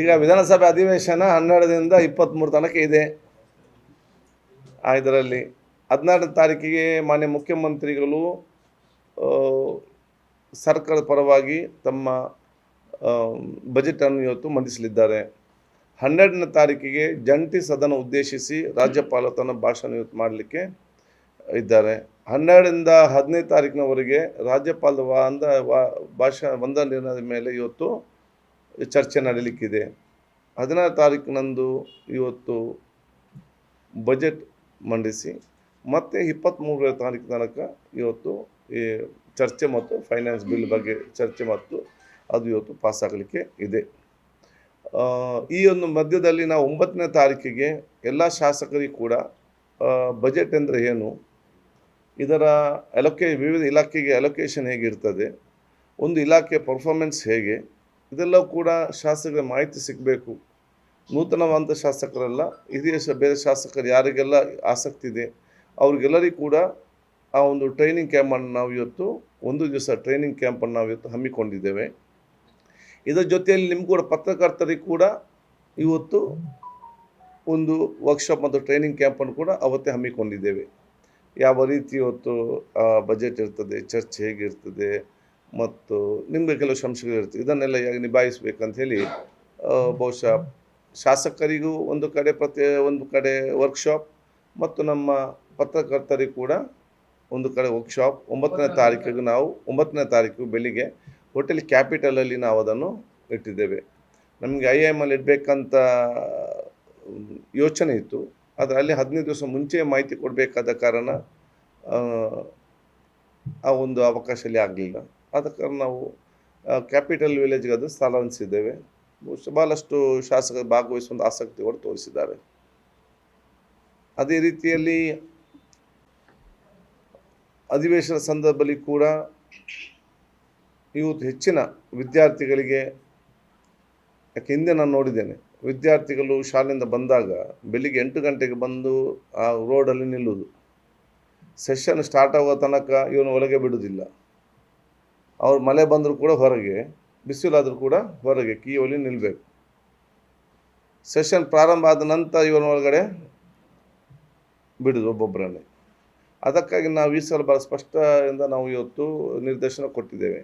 ಈಗ ವಿಧಾನಸಭೆ ಅಧಿವೇಶನ ಹನ್ನೆರಡರಿಂದ ಇಪ್ಪತ್ತ್ಮೂರು ತನಕ ಇದೆ. ಇದರಲ್ಲಿ ಹದಿನಾರನೇ ತಾರೀಕಿಗೆ ಮಾನ್ಯ ಮುಖ್ಯಮಂತ್ರಿಗಳು ಸರ್ಕಾರದ ಪರವಾಗಿ ತಮ್ಮ ಬಜೆಟನ್ನು ಇವತ್ತು ಮಂಡಿಸಲಿದ್ದಾರೆ. ಹನ್ನೆರಡನೇ ತಾರೀಕಿಗೆ ಜಂಟಿ ಸದನ ಉದ್ದೇಶಿಸಿ ರಾಜ್ಯಪಾಲ ತನ್ನ ಭಾಷಣ ಇವತ್ತು ಮಾಡಲಿಕ್ಕೆ ಇದ್ದಾರೆ. ಹನ್ನೆರಡರಿಂದ ಹದಿನೈದು ತಾರೀಕಿನವರೆಗೆ ರಾಜ್ಯಪಾಲ ವಂದ ಭಾಷಣ, ವಂದನೆಯ ಮೇಲೆ ಇವತ್ತು ಚರ್ಚೆ ನಡೀಲಿಕ್ಕಿದೆ. ಹದಿನಾರು ತಾರೀಕಿನಂದು ಇವತ್ತು ಬಜೆಟ್ ಮಂಡಿಸಿ, ಮತ್ತೆ ಇಪ್ಪತ್ತ್ಮೂರನೇ ತಾರೀಕು ತನಕ ಇವತ್ತು ಈ ಚರ್ಚೆ ಮತ್ತು ಫೈನಾನ್ಸ್ ಬಿಲ್ ಬಗ್ಗೆ ಚರ್ಚೆ ಮತ್ತು ಅದು ಇವತ್ತು ಪಾಸ್ ಆಗಲಿಕ್ಕೆ ಇದೆ. ಈ ಒಂದು ಮಧ್ಯದಲ್ಲಿ ನಾವು ಒಂಬತ್ತನೇ ತಾರೀಕಿಗೆ ಎಲ್ಲ ಶಾಸಕರಿಗೂ ಕೂಡ ಬಜೆಟ್ ಅಂದರೆ ಏನು? ಇದರ ಅಲೊಕೇ ವಿವಿಧ ಇಲಾಖೆಗೆ ಅಲೊಕೇಶನ್ ಹೇಗಿರ್ತದೆ? ಒಂದು ಇಲಾಖೆ ಪರ್ಫಾರ್ಮೆನ್ಸ್ ಹೇಗೆ? ಇದೆಲ್ಲವೂ ಕೂಡ ಶಾಸಕರ ಮಾಹಿತಿ ಸಿಗಬೇಕು. ನೂತನವಾದ ಶಾಸಕರಲ್ಲ, ಹಿರಿಯ ಬೇರೆ ಶಾಸಕರು ಯಾರಿಗೆಲ್ಲ ಆಸಕ್ತಿ ಇದೆ, ಅವ್ರಿಗೆಲ್ಲರಿಗೂ ಕೂಡ ಆ ಒಂದು ಟ್ರೈನಿಂಗ್ ಕ್ಯಾಂಪನ್ನು ನಾವು ಇವತ್ತು ಒಂದು ದಿವಸ ಟ್ರೈನಿಂಗ್ ಕ್ಯಾಂಪನ್ನು ನಾವು ಇವತ್ತು ಹಮ್ಮಿಕೊಂಡಿದ್ದೇವೆ. ಇದರ ಜೊತೆಯಲ್ಲಿ ನಿಮ್ಗೆ ಕೂಡ ಪತ್ರಕರ್ತರಿಗೆ ಕೂಡ ಇವತ್ತು ಒಂದು ವರ್ಕ್ಶಾಪ್ ಮತ್ತು ಟ್ರೈನಿಂಗ್ ಕ್ಯಾಂಪನ್ನು ಕೂಡ ಅವತ್ತೇ ಹಮ್ಮಿಕೊಂಡಿದ್ದೇವೆ. ಯಾವ ರೀತಿ ಇವತ್ತು ಬಜೆಟ್ ಇರ್ತದೆ, ಚರ್ಚೆ ಹೇಗಿರ್ತದೆ ಮತ್ತು ನಿಮಗೆ ಕೆಲವು ಸಂಶಯಗಳಿರ್ತದೆ ಇದನ್ನೆಲ್ಲ ಹೇಗೆ ನಿಭಾಯಿಸ್ಬೇಕಂತ ಹೇಳಿ ಬಹುಶಃ ಶಾಸಕರಿಗೂ ಒಂದು ಕಡೆ ಪ್ರತಿ ಒಂದು ಕಡೆ ವರ್ಕ್ಶಾಪ್ ಮತ್ತು ನಮ್ಮ ಪತ್ರಕರ್ತರಿಗೂ ಕೂಡ ಒಂದು ಕಡೆ ವರ್ಕ್ಶಾಪ್ ಒಂಬತ್ತನೇ ತಾರೀಕಿಗೆ ನಾವು ಒಂಬತ್ತನೇ ತಾರೀಕು ಬೆಳಿಗ್ಗೆ ಹೋಟೆಲ್ ಕ್ಯಾಪಿಟಲಲ್ಲಿ ನಾವು ಅದನ್ನು ಇಟ್ಟಿದ್ದೇವೆ. ನಮಗೆ ಐ ಎಂ ಅಲ್ಲಿ ಇಡಬೇಕಂತ ಯೋಚನೆ ಇತ್ತು. ಆದರೆ ಅಲ್ಲಿ ಹದಿನೈದು ದಿವಸ ಮುಂಚೆ ಮಾಹಿತಿ ಕೊಡಬೇಕಾದ ಕಾರಣ ಆ, ಆ ಒಂದು ಅವಕಾಶ ಅಲ್ಲಿ ಆಗಲಿಲ್ಲ. ಕಾರಣ ನಾವು ಕ್ಯಾಪಿಟಲ್ ವಿಲೇಜ್ಗೆ ಅದು ಸ್ಥಳಾಂತರಿಸಿದ್ದೇವೆ ಬಹುಶಃ ಭಾಳಷ್ಟು ಶಾಸಕರು ಭಾಗವಹಿಸುವ ಆಸಕ್ತಿ ಕೂಡ ತೋರಿಸಿದ್ದಾರೆ. ಅದೇ ರೀತಿಯಲ್ಲಿ ಅಧಿವೇಶನ ಸಂದರ್ಭದಲ್ಲಿ ಕೂಡ ಇವತ್ತು ಹೆಚ್ಚಿನ ವಿದ್ಯಾರ್ಥಿಗಳಿಗೆ, ಯಾಕೆ ಹಿಂದೆ ನಾನು ನೋಡಿದ್ದೇನೆ, ವಿದ್ಯಾರ್ಥಿಗಳು ಶಾಲೆಯಿಂದ ಬಂದಾಗ ಬೆಳಿಗ್ಗೆ ಎಂಟು ಗಂಟೆಗೆ ಬಂದು ಆ ರೋಡಲ್ಲಿ ನಿಲ್ಲುವುದು. ಸೆಷನ್ ಸ್ಟಾರ್ಟ್ ಆಗುವ ತನಕ ಇವನು ಒಳಗೆ ಬಿಡುವುದಿಲ್ಲ. ಅವ್ರು ಮಳೆ ಬಂದರೂ ಕೂಡ ಹೊರಗೆ, ಬಿಸಿಲಾದರೂ ಕೂಡ ಹೊರಗೆ ಕೀಯಲ್ಲಿ ನಿಲ್ಲಬೇಕು ಸೆಷನ್ ಪ್ರಾರಂಭ ಆದ ನಂತರ ಇವನ ಒಳಗಡೆ ಬಿಡುದು ಒಬ್ಬೊಬ್ಬರನ್ನೇ ಅದಕ್ಕಾಗಿ ನಾವು ಈ ಸಲ ಭಾಳ ಸ್ಪಷ್ಟದಿಂದ ನಾವು ಇವತ್ತು ನಿರ್ದೇಶನ ಕೊಟ್ಟಿದ್ದೇವೆ.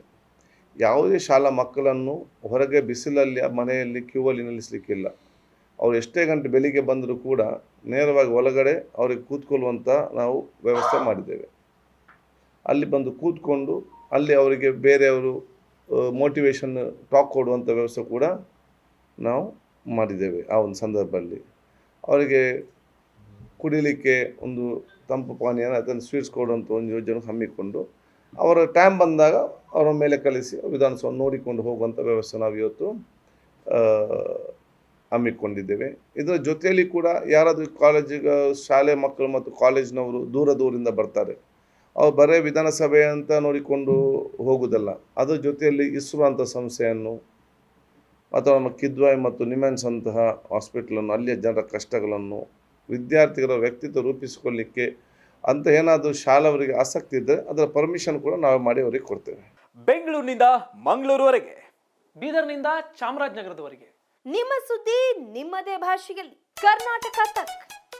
ಯಾವುದೇ ಶಾಲಾ ಮಕ್ಕಳನ್ನು ಹೊರಗೆ ಬಿಸಿಲಲ್ಲಿ ಮನೆಯಲ್ಲಿ ಕ್ಯೂವಲ್ಲಿ ನಿಲ್ಲಿಸಲಿಕ್ಕಿಲ್ಲ. ಅವ್ರು ಎಷ್ಟೇ ಗಂಟೆ ಬೆಳಿಗ್ಗೆ ಬಂದರೂ ಕೂಡ ನೇರವಾಗಿ ಒಳಗಡೆ ಅವರಿಗೆ ಕೂತ್ಕೊಳ್ಳುವಂಥ ನಾವು ವ್ಯವಸ್ಥೆ ಮಾಡಿದ್ದೇವೆ. ಅಲ್ಲಿ ಬಂದು ಕೂತ್ಕೊಂಡು ಅಲ್ಲಿ ಅವರಿಗೆ ಬೇರೆಯವರು ಮೋಟಿವೇಶನ್ ಟಾಕ್ ಕೊಡುವಂಥ ವ್ಯವಸ್ಥೆ ಕೂಡ ನಾವು ಮಾಡಿದ್ದೇವೆ ಆ ಒಂದು ಸಂದರ್ಭದಲ್ಲಿ. ಅವರಿಗೆ ಕುಡಿಲಿಕ್ಕೆ ಒಂದು ತಂಪು ಪಾನೀಯ ಅದನ್ನು ಸ್ವೀಟ್ಸ್ ಕೊಡುವಂಥ ಒಂದು ಯೋಜನೆ ಹಮ್ಮಿಕೊಂಡು, ಅವರ ಟೈಮ್ ಬಂದಾಗ ಅವರ ಮೇಲೆ ಕಲಿಸಿ ವಿಧಾನಸೌಧ ನೋಡಿಕೊಂಡು ಹೋಗುವಂಥ ವ್ಯವಸ್ಥೆ ನಾವು ಇವತ್ತು ಹಮ್ಮಿಕೊಂಡಿದ್ದೇವೆ. ಇದರ ಜೊತೆಯಲ್ಲಿ ಕೂಡ ಯಾರಾದರೂ ಕಾಲೇಜಿಗೆ ಶಾಲೆ ಮಕ್ಕಳು ಮತ್ತು ಕಾಲೇಜಿನವರು ದೂರ ದೂರಿಂದ ಬರ್ತಾರೆ. ಅವ್ರು ಬರೇ ವಿಧಾನಸಭೆ ಅಂತ ನೋಡಿಕೊಂಡು ಹೋಗುವುದಲ್ಲ. ಅದರ ಜೊತೆಯಲ್ಲಿ ಇಸ್ರೋ ಅಂತ ಸಂಸ್ಥೆಯನ್ನು ಅಥವಾ ನಮ್ಮ ಕಿದ್ವಾಯ್ ಮತ್ತು ನಿಮೆನ್ಸ್ ಅಂತಹ ಹಾಸ್ಪಿಟ್ಲನ್ನು ಅಲ್ಲಿಯ ಜನರ ಕಷ್ಟಗಳನ್ನು ವಿದ್ಯಾರ್ಥಿಗಳ ವ್ಯಕ್ತಿತ್ವ ರೂಪಿಸಿಕೊಳ್ಳಿಕ್ಕೆ ಅಂತ ಏನಾದರೂ ಶಾಲವರಿಗೆ ಆಸಕ್ತಿ ಇದ್ದರೆ ಅದರ ಪರ್ಮಿಷನ್ ಕೂಡ ನಾವು ಮಾಡಿ ಅವರಿಗೆ ಕೊಡ್ತೇವೆ. ಬೆಂಗಳೂರಿನಿಂದ ಮಂಗಳೂರುವರೆಗೆ ಬೀದರ್ನಿಂದ ಚಾಮರಾಜನಗರದವರೆಗೆ. ನಿಮ್ಮ ಸುದ್ದಿ ನಿಮ್ಮದೇ ಭಾಷೆಯಲ್ಲಿ. ಕರ್ನಾಟಕ ತಕ್.